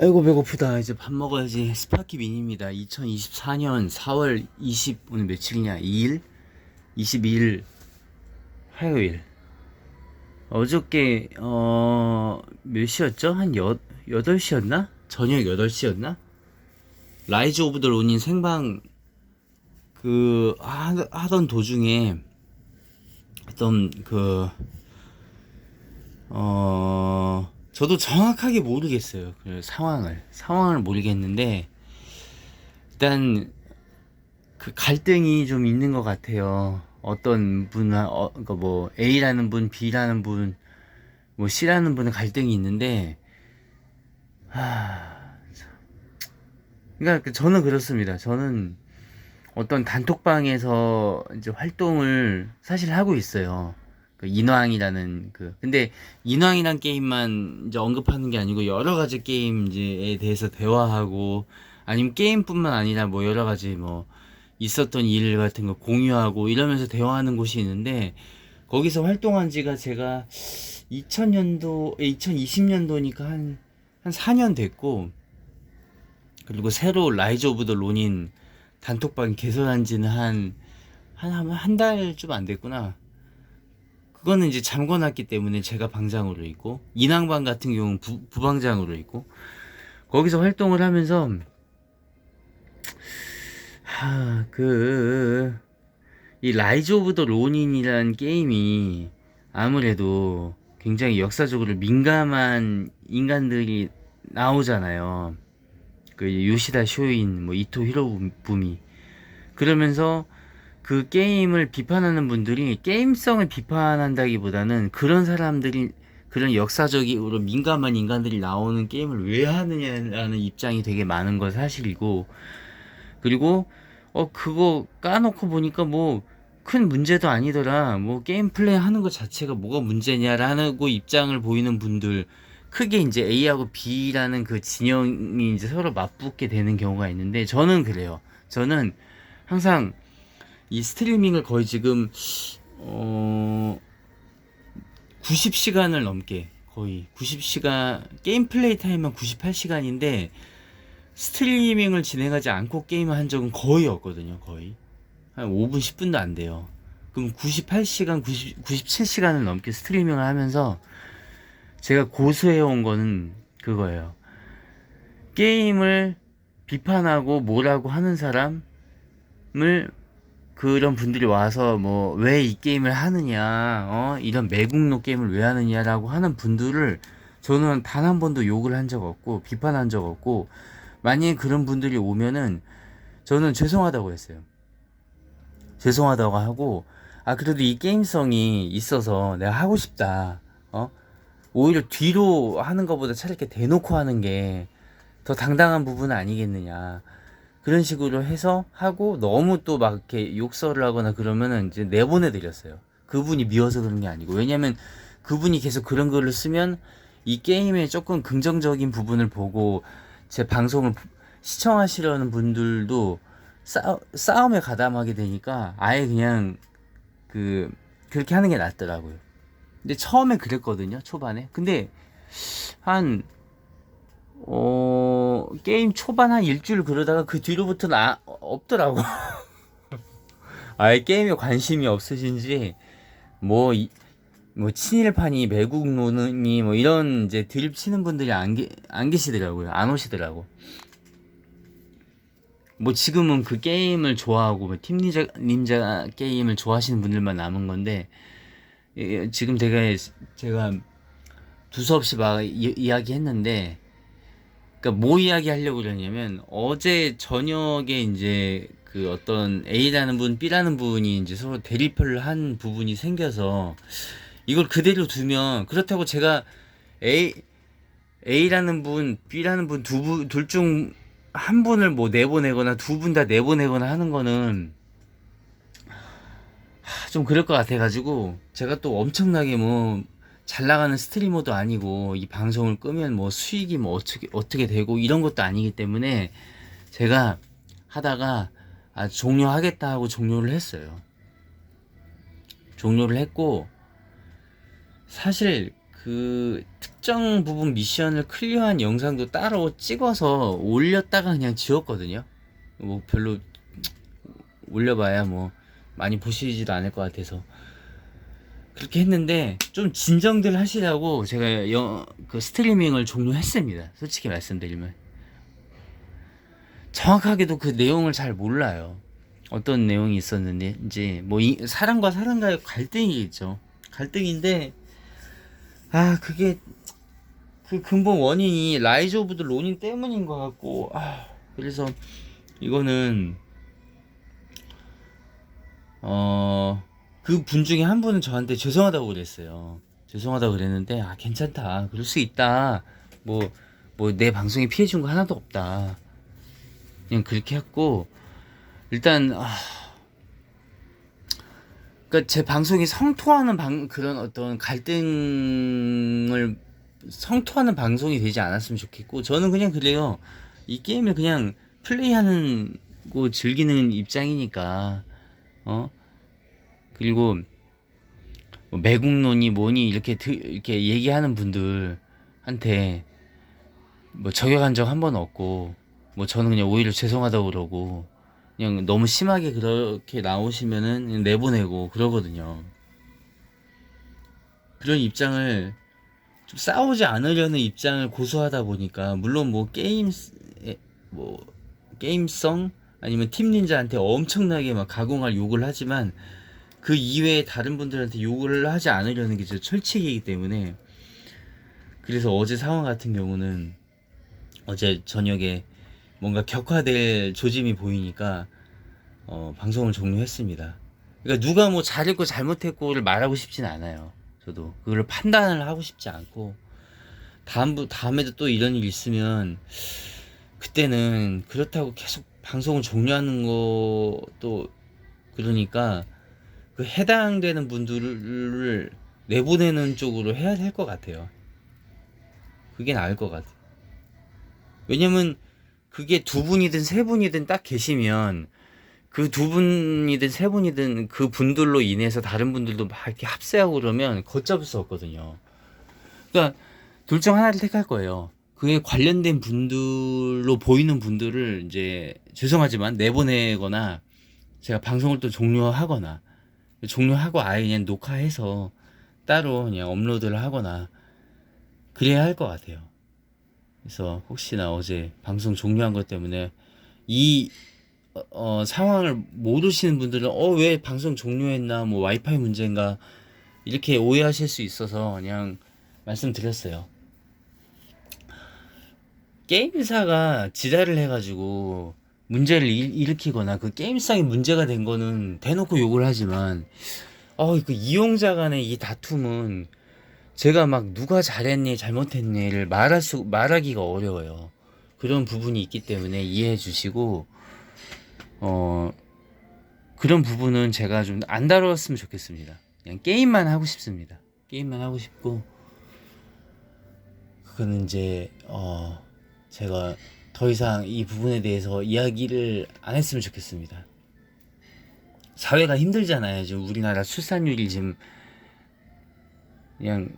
아이고 배고프다. 이제 밥 먹어야지. 스파키 민입니다. 2024년 4월 20 오늘 며칠이냐? 2일? 22일 화요일. 어저께 어 몇 시였죠? 한 여, 8시였나? 저녁 8시였나? 라이즈 오브 더 로닌 생방 그 하, 하던 도중에 어떤 그 어, 저도 정확하게 모르겠어요. 그 상황을. 상황을 모르겠는데, 일단, 그 갈등이 좀 있는 것 같아요. 어떤 분, 어, 그니까 뭐, A라는 분, B라는 분, 뭐, C라는 분은 갈등이 있는데, 하, 참. 그러니까 저는 그렇습니다. 저는 어떤 단톡방에서 이제 활동을 사실 하고 있어요. 그 인왕이라는 그 근데 인왕이란 게임만 이제 언급하는 게 아니고 여러 가지 게임 이제에 대해서 대화하고 아니면 게임뿐만 아니라 뭐 여러 가지 뭐 있었던 일 같은 거 공유하고 이러면서 대화하는 곳이 있는데 거기서 활동한 지가 제가 2000년도 2020년도니까 한한 4년 됐고 그리고 새로 라이즈 오브 더 로닌 단톡방 개설한 지는 한 한한달좀 안 됐구나. 그거는 이제 잠궈놨기 때문에 제가 방장으로 있고 인왕방 같은 경우는 부, 부방장으로 있고 거기서 활동을 하면서 하 그 이 라이즈 오브 더 로닌이라는 게임이 아무래도 굉장히 역사적으로 민감한 인간들이 나오잖아요. 그 요시다 쇼인, 뭐 이토 히로부미 그러면서 그 게임을 비판하는 분들이 게임성을 비판한다기보다는 그런 사람들이 그런 역사적으로 민감한 인간들이 나오는 게임을 왜 하느냐라는 입장이 되게 많은 건 사실이고 그리고 어 그거 까놓고 보니까 뭐 큰 문제도 아니더라. 뭐 게임 플레이 하는 것 자체가 뭐가 문제냐라고 입장을 보이는 분들 크게 이제 A하고 B라는 그 진영이 이제 서로 맞붙게 되는 경우가 있는데 저는 그래요. 저는 항상 이 스트리밍을 거의 지금 어 90시간을 넘게 거의 90시간 게임 플레이 타임은 98시간인데 스트리밍을 진행하지 않고 게임을 한 적은 거의 없거든요. 거의 한 5분 10분도 안 돼요. 그럼 98시간 90, 97시간을 넘게 스트리밍을 하면서 제가 고수해 온 거는 그거예요. 게임을 비판하고 뭐라고 하는 사람을 그런 분들이 와서 뭐 왜 이 게임을 하느냐, 어 이런 매국노 게임을 왜 하느냐라고 하는 분들을 저는 단 한 번도 욕을 한 적 없고 비판한 적 없고 만약에 그런 분들이 오면은 저는 죄송하다고 했어요. 죄송하다고 하고 아 그래도 이 게임성이 있어서 내가 하고 싶다. 어 오히려 뒤로 하는 것보다 차라리 이렇게 대놓고 하는 게 더 당당한 부분 아니겠느냐. 그런 식으로 해서 하고 너무 또 막 이렇게 욕설을 하거나 그러면은 이제 내보내 드렸어요. 그분이 미워서 그런 게 아니고 왜냐면 그분이 계속 그런 글을 쓰면 이 게임의 조금 긍정적인 부분을 보고 제 방송을 시청하시려는 분들도 싸, 싸움에 가담하게 되니까 아예 그냥 그 그렇게 하는 게 낫더라고요. 근데 처음에 그랬거든요 초반에. 근데 한 어, 게임 초반 한 일주일 그러다가 그 뒤로부터는 아, 없더라고. 아예 게임에 관심이 없으신지, 뭐, 이, 뭐, 친일파니, 매국노니, 뭐, 이런 이제 드립 치는 분들이 안, 계, 안 계시더라고요. 안 오시더라고. 뭐, 지금은 그 게임을 좋아하고, 뭐 팀 닌자, 닌자 게임을 좋아하시는 분들만 남은 건데, 예, 지금 제가, 제가 두서없이 막 이, 이야기 했는데, 그러니까 뭐 이야기 하려고 그러냐면 어제 저녁에 이제 그 어떤 A라는 분, B라는 분이 이제 서로 대립을 한 부분이 생겨서 이걸 그대로 두면 그렇다고 제가 A A라는 분, B라는 분 두 분 둘 중 한 분을 뭐 내보내거나 두 분 다 내보내거나 하는 거는 하, 좀 그럴 것 같아가지고 제가 또 엄청나게 뭐 잘 나가는 스트리머도 아니고 이 방송을 끄면 뭐 수익이 뭐 어떻게 어떻게 되고 이런 것도 아니기 때문에 제가 하다가 아, 종료하겠다 하고 종료를 했어요. 종료를 했고 사실 그 특정 부분 미션을 클리어한 영상도 따로 찍어서 올렸다가 그냥 지웠거든요. 뭐 별로 올려봐야 뭐 많이 보시지도 않을 것 같아서 그렇게 했는데 좀 진정들 하시라고 제가 영, 그 스트리밍을 종료했습니다. 솔직히 말씀드리면 정확하게도 그 내용을 잘 몰라요. 어떤 내용이 있었는지 뭐 이, 사람과 사람과의 갈등이겠죠. 갈등인데 아 그게 그 근본 원인이 라이즈 오브 드 로닌 때문인 것 같고 아 그래서 이거는 어 그 분 중에 한 분은 저한테 죄송하다고 그랬어요. 죄송하다고 그랬는데 아 괜찮다. 그럴 수 있다. 뭐 뭐 내 방송에 피해 준 거 하나도 없다. 그냥 그렇게 했고 일단 아. 그러니까 제 방송이 성토하는 방 그런 어떤 갈등을 성토하는 방송이 되지 않았으면 좋겠고 저는 그냥 그래요. 이 게임을 그냥 플레이하는 거 즐기는 입장이니까 어 그리고 뭐 매국노니 뭐니 이렇게 드, 이렇게 얘기하는 분들한테 뭐 저격한 적 한 번 없고 뭐 저는 그냥 오히려 죄송하다고 그러고 그냥 너무 심하게 그렇게 나오시면은 내보내고 그러거든요. 그런 입장을 좀 싸우지 않으려는 입장을 고수하다 보니까 물론 뭐 게임 에, 뭐 게임성 아니면 팀 닌자한테 엄청나게 막 가공할 욕을 하지만 그 이외에 다른 분들한테 욕을 하지 않으려는 게 제 철칙이기 때문에 그래서 어제 상황 같은 경우는 어제 저녁에 뭔가 격화될 조짐이 보이니까 어, 방송을 종료했습니다. 그러니까 누가 뭐 잘했고 잘못했고를 말하고 싶진 않아요. 저도 그걸 판단을 하고 싶지 않고 다음 다음에도 또 이런 일 있으면 그때는 그렇다고 계속 방송을 종료하는 것도 그러니까 그 해당되는 분들을 내보내는 쪽으로 해야 될 것 같아요. 그게 나을 것 같아요. 왜냐면 그게 두 분이든 세 분이든 딱 계시면 그 두 분이든 세 분이든 그 분들로 인해서 다른 분들도 막 이렇게 합세하고 그러면 걷잡을 수 없거든요. 그러니까 둘 중 하나를 택할 거예요. 그에 관련된 분들로 보이는 분들을 이제 죄송하지만 내보내거나 제가 방송을 또 종료하거나 종료하고 아예 그냥 녹화해서 따로 그냥 업로드를 하거나 그래야 할 것 같아요. 그래서 혹시나 어제 방송 종료한 것 때문에 이 어, 어, 상황을 모르시는 분들은 어 왜 방송 종료했나 뭐 와이파이 문제인가 이렇게 오해하실 수 있어서 그냥 말씀드렸어요. 게임사가 지랄을 해가지고 문제를 일, 일으키거나 그 게임상에 문제가 된 거는 대놓고 욕을 하지만 어그 이용자 간의 이 다툼은 제가 막 누가 잘했니 잘못했니를 말할 수 말하기가 어려워요. 그런 부분이 있기 때문에 이해해 주시고 어 그런 부분은 제가 좀 안 다뤘으면 좋겠습니다. 그냥 게임만 하고 싶습니다. 게임만 하고 싶고 그거는 이제 어 제가 더 이상 이 부분에 대해서 이야기를 안 했으면 좋겠습니다. 사회가 힘들잖아요. 지금 우리나라 출산율이 지금 그냥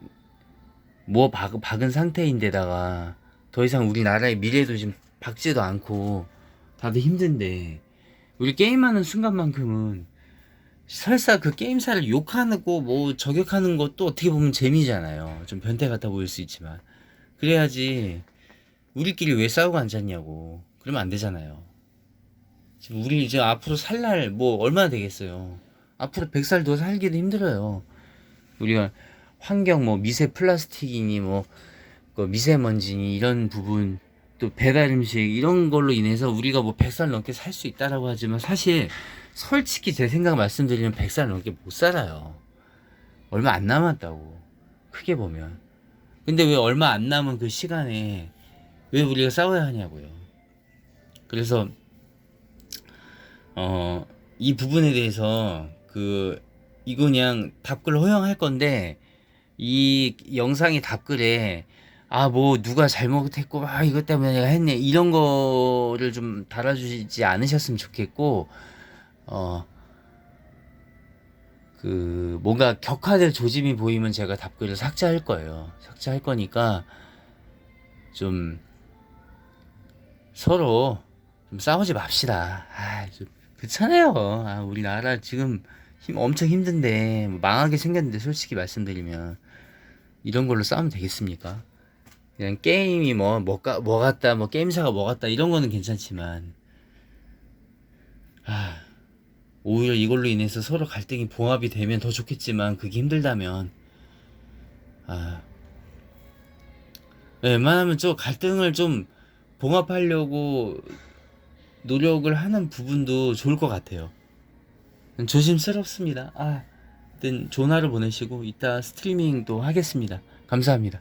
뭐 박, 박은 상태인데다가 더 이상 우리나라의 미래도 지금 밝지도 않고 다들 힘든데 우리 게임하는 순간만큼은 설사 그 게임사를 욕하고 뭐 저격하는 것도 어떻게 보면 재미잖아요. 좀 변태 같아 보일 수 있지만 그래야지 우리끼리 왜 싸우고 앉았냐고 그러면 안 되잖아요. 지금 우리 이제 앞으로 살 날 뭐 얼마나 되겠어요. 앞으로 100살 더 살기도 힘들어요. 우리가 환경 뭐 미세 플라스틱이니 뭐그 미세먼지니 이런 부분 또 배달 음식 이런 걸로 인해서 우리가 뭐 100살 넘게 살 수 있다라고 하지만 사실 솔직히 제 생각 말씀드리면 100살 넘게 못 살아요. 얼마 안 남았다고. 크게 보면. 근데 왜 얼마 안 남은 그 시간에 왜 우리가 싸워야 하냐고요. 그래서 어, 이 부분에 대해서 그 이거 그냥 답글 허용할 건데 이 영상의 답글에 아 뭐 누가 잘못했고 아 이것 때문에 내가 했네 이런 거를 좀 달아주지 않으셨으면 좋겠고 어 그 뭔가 격화될 조짐이 보이면 제가 답글을 삭제할 거예요. 삭제할 거니까 좀 서로 좀 싸우지 맙시다. 아, 좀 그렇잖아요. 아, 우리나라 지금 힘 엄청 힘든데 뭐 망하게 생겼는데 솔직히 말씀드리면 이런 걸로 싸우면 되겠습니까? 그냥 게임이 뭐 뭐가 뭐 같다 뭐 게임사가 뭐 같다 이런 거는 괜찮지만 아 오히려 이걸로 인해서 서로 갈등이 봉합이 되면 더 좋겠지만 그게 힘들다면 아 네, 웬만하면 좀 갈등을 좀 봉합하려고 노력을 하는 부분도 좋을 것 같아요. 조심스럽습니다. 아, 하여튼 좋은 하루 보내시고 이따 스트리밍도 하겠습니다. 감사합니다.